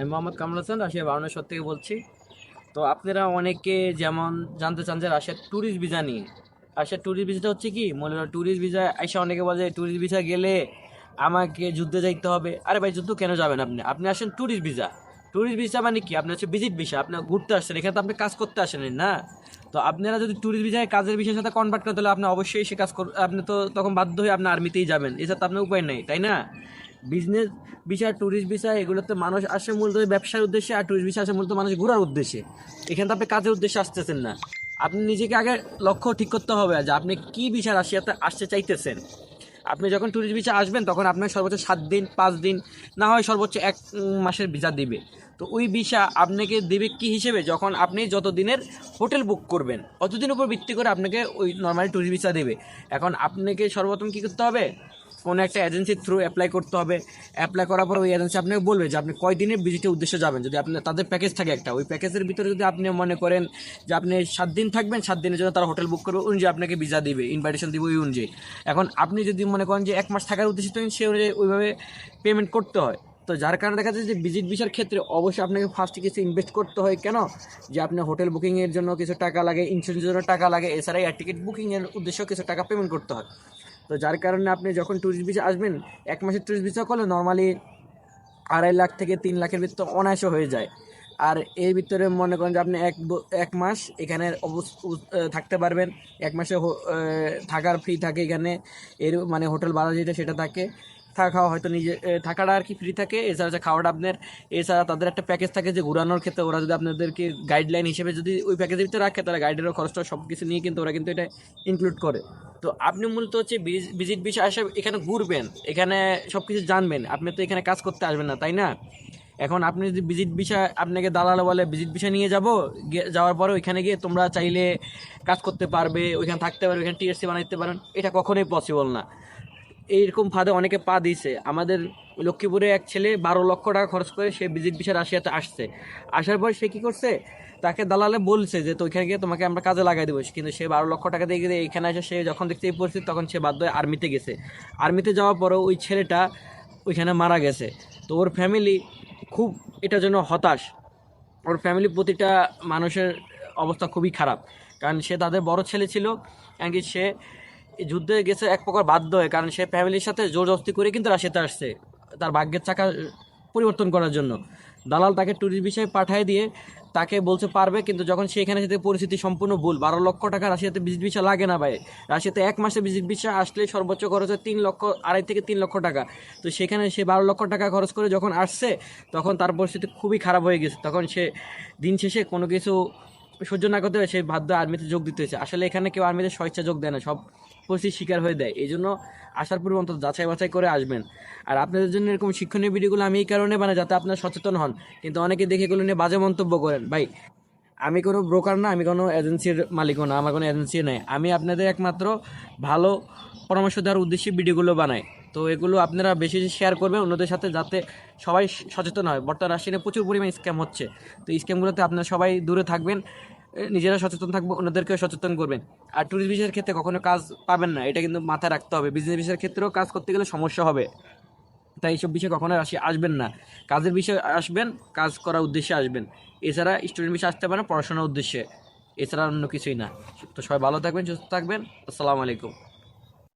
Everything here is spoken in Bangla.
আমি মোহাম্মদ কামরুল হাসান রাশিয়া বাউনেশ্বর থেকে বলছি। তো আপনারা অনেকে যেমন জানতে চান যে রাশিয়ার ট্যুরিস্ট ভিসা নিয়ে, রাশিয়ার ট্যুরিস্ট ভিসাটা হচ্ছে কি? মনে হয় ট্যুরিস্ট ভিসা এসে অনেকে বলে ট্যুরিস্ট ভিসা গেলে আমাকে যুদ্ধে যাইতে হবে। আরে ভাই, যুদ্ধ কেন যাবেন আপনি? আপনি আসেন ট্যুরিস্ট ভিসা ট্যুরিস্ট ভিসা মানে কি? আপনি হচ্ছে ভিজিট ভিসা আপনি ঘুরতে আসছেন, এখানে তো আপনি কাজ করতে আসেন না। তো আপনারা যদি ট্যুরিস্ট ভিসায় কাজের বিষয়ের সাথে কনভার্ট করতে তাহলে আপনি অবশ্যই সে কাজ কর আপনি তো তখন বাধ্য হয়ে আপনি আর্মিতেই যাবেন। এছাড়া তো আপনার উপায় নেই, তাই না? বিজনেস ভিসা ট্যুরিস্ট ভিসা এগুলোতে মানুষ আসে মূলত ব্যবসার উদ্দেশ্যে আর ট্যুরিস্ট ভিসা আসে মূলত মানুষ ঘোরার উদ্দেশ্যে। এখানে তো আপনি কাজের উদ্দেশ্যে আসতেছেন না। আপনি নিজেকে আগে লক্ষ্য ঠিক করতে হবে যে আপনি কী ভিসা রাশিয়াতে আসতে চাইতেছেন। আপনি যখন ট্যুরিস্ট ভিসা আসবেন, তখন আপনার সর্বোচ্চ সাত দিন, পাঁচ দিন, না হয় সর্বোচ্চ এক মাসের ভিসা দিবে। তো ওই ভিসা আপনাকে দেবে কি হিসেবে? যখন আপনি যত দিনের হোটেল বুক করবেন অতদিন উপর ভিত্তি করে আপনাকে ওই নর্মালি ট্যুরিস্ট ভিসা দেবে। এখন আপনাকে সর্বপ্রথম কী করতে হবে? কোনো একটা এজেন্সির থ্রু অ্যাপ্লাই করতে হবে। অ্যাপ্লাই করার পর ওই এজেন্সি আপনাকে বলবে যে আপনি কয় দিনের ভিজিটের উদ্দেশ্যে যাবেন। যদি আপনি, তাদের প্যাকেজ থাকে একটা, ওই প্যাকেজের ভিতরে যদি আপনি মনে করেন যে আপনি সাত দিন থাকবেন, সাত দিনের জন্য তারা হোটেল বুক করবে অনুযায়ী আপনাকে ভিসা দিবে ইনভাইটেশন দিবে ওই অনুযায়ী। এখন আপনি যদি মনে করেন যে এক মাস থাকার উদ্দেশ্যে সে অনুযায়ী ওইভাবে পেমেন্ট করতে হয়। তো যার কারণে দেখা যাচ্ছে যে ভিজিট ভিসার ক্ষেত্রে অবশ্যই আপনাকে ফার্স্টে কিছু ইনভেস্ট করতে হয়। কেন? যে আপনার হোটেল বুকিংয়ের জন্য কিছু টাকা লাগে ইন্স্যুরেন্সের জন্য টাকা লাগে এছাড়া এয়ার টিকিট বুকিংয়ের উদ্দেশ্যে কিছু টাকা পেমেন্ট করতে হয়। তো যার কারণে আপনি যখন ট্যুরিস্ট ভিসা আসবেন, এক মাসের ট্যুরিস্ট ভিসা করলে নর্মালি আড়াই লাখ থেকে তিন লাখের ভিতরে অনায়াসে হয়ে যায়। আর এর ভিতরে মনে করেন যে আপনি এক এক মাস এখানে থাকতে পারবেন। এক মাসে থাকার ফ্রি থাকে এখানে। এর মানে হোটেল ভাড়া যেটা সেটা থাকে। থাকা খাওয়া হয়তো নিজে থাকাটা আর কি ফ্রি থাকে। এছাড়া যে খাওয়াটা আপনার, এছাড়া তাদের একটা প্যাকেজ থাকে যে ঘোরানোর ক্ষেত্রে ওরা যদি আপনাদেরকে গাইডলাইন হিসেবে যদি ওই প্যাকেজের ভিতরে রাখে তারা গাইডেরও খরচটা সব কিছু নিয়ে কিন্তু ওরা কিন্তু এটা ইনক্লুড করে। তো আপনি মূলত হচ্ছে ভিজিট বিষয় আসে এখানে ঘুরবেন, এখানে সব কিছু জানবেন। আপনি তো এখানে কাজ করতে আসবেন না, তাই না? এখন আপনি যদি ভিজিট বিষয় আপনাকে দালাল বলে ভিজিট বিষয় নিয়ে যাব যাওয়ার পরে ওইখানে গিয়ে তোমরা চাইলে কাজ করতে পারবে, ওইখানে থাকতে পারবে, ওইখানে টিএসসি বানাইতে পারেন। এটা কখনোই পসিবল না। এইরকম ফাঁদে অনেকে পা দিয়েছে। আমাদের লক্ষ্মীপুরে এক ছেলে বারো লক্ষ টাকা খরচ করে সে ভিজিট বিষয় রাশিয়াতে আসছে। আসার পর সে কী করছে? তাকে দালালে বলছে যে, তো ওইখানে গিয়ে তোমাকে আমরা কাজে লাগাই দেবো। কিন্তু সে বারো লক্ষ টাকা দিয়ে এখানে এসে সে যখন দেখতে এই পরিস্থিতি, তখন সে বাধ্য হয়ে আর্মিতে গেছে। আর্মিতে যাওয়ার পরেও ওই ছেলেটা ওইখানে মারা গেছে। তো ওর ফ্যামিলি খুব এটার জন্য হতাশ। ওর ফ্যামিলি প্রতিটা মানুষের অবস্থা খুবই খারাপ। কারণ সে তাদের বড় ছেলে ছিল এমনকি সে যুদ্ধে গেছে এক প্রকার বাধ্য হয়ে, কারণ সে ফ্যামিলির সাথে জোর জবস্তি করে কিন্তু রাশিয়াতে আসছে তার ভাগ্যের চাকা পরিবর্তন করার জন্য। দালাল তাকে ট্যুরিস্ট বিষয়ে পাঠিয়ে দিয়ে তাকে বলতে পারবে, কিন্তু যখন সে এখানে যেতে পরিস্থিতি সম্পূর্ণ ভুল, বারো লক্ষ টাকা রাশিয়াতে ভিজিট ভিসা লাগে না ভাই। রাশিয়াতে এক মাসে ভিজিট ভিসা আসলে সর্বোচ্চ খরচ হয় তিন লক্ষ, আড়াই থেকে তিন লক্ষ টাকা। তো সেখানে সে বারো লক্ষ টাকা খরচ করে যখন আসছে, তখন তার পরিস্থিতি খুবই খারাপ হয়ে গেছে। তখন সে দিন শেষে কোনো কিছু সহ্য না করতে হয়ে সে বাধ্য আর্মিতে যোগ দিতে হয়েছে। আসলে এখানে কেউ আর্মিতে স্বেচ্ছা যোগ দেয় না, সব পরিস্থিতির শিকার হয়ে দেয়। এই জন্য আসার পূর্বে অন্তত যাচাই বাছাই করে আসবেন। আর আপনাদের জন্য এরকম শিক্ষণীয় ভিডিওগুলো আমি এই কারণে মানে যাতে আপনারা সচেতন হন। কিন্তু অনেকে দেখে এগুলো নিয়ে বাজে মন্তব্য করেন। ভাই, আমি কোনো ব্রোকার না, আমি কোনো এজেন্সির মালিকও না, আমার কোনো এজেন্সি নেই। আমি আপনাদের একমাত্র ভালো পরামর্শ দেওয়ার উদ্দেশ্যে ভিডিওগুলো বানাই। তো এগুলো আপনারা বেশি বেশি শেয়ার করবেন অন্যদের সাথে যাতে সবাই সচেতন হয়। বর্তমান রাশিয়ানে প্রচুর পরিমাণে স্ক্যাম হচ্ছে। তো স্ক্যামগুলোতে আপনারা সবাই দূরে থাকবেন। নিজেরা সচেতন থাকব, অন্যদেরকেও সচেতন করবেন। আর ট্যুরিস্ট ভিসার ক্ষেত্রে কখনো কাজ পাবেন না, এটা কিন্তু মাথায় রাখতে হবে। বিজনেস ভিসার ক্ষেত্রেও কাজ করতে গেলে সমস্যা হবে। তাই এইসব বিষয়ে কখনো আসি, আসবেন না। কাজের বিষয়ে আসবেন, কাজ করার উদ্দেশ্যে আসবেন। এছাড়া স্টুডেন্ট বিষয়ে আসতে পারেন পড়াশোনার উদ্দেশ্যে। এছাড়া অন্য কিছুই না। তো সবাই ভালো থাকবেন, সুস্থ থাকবেন। আসসালামু আলাইকুম।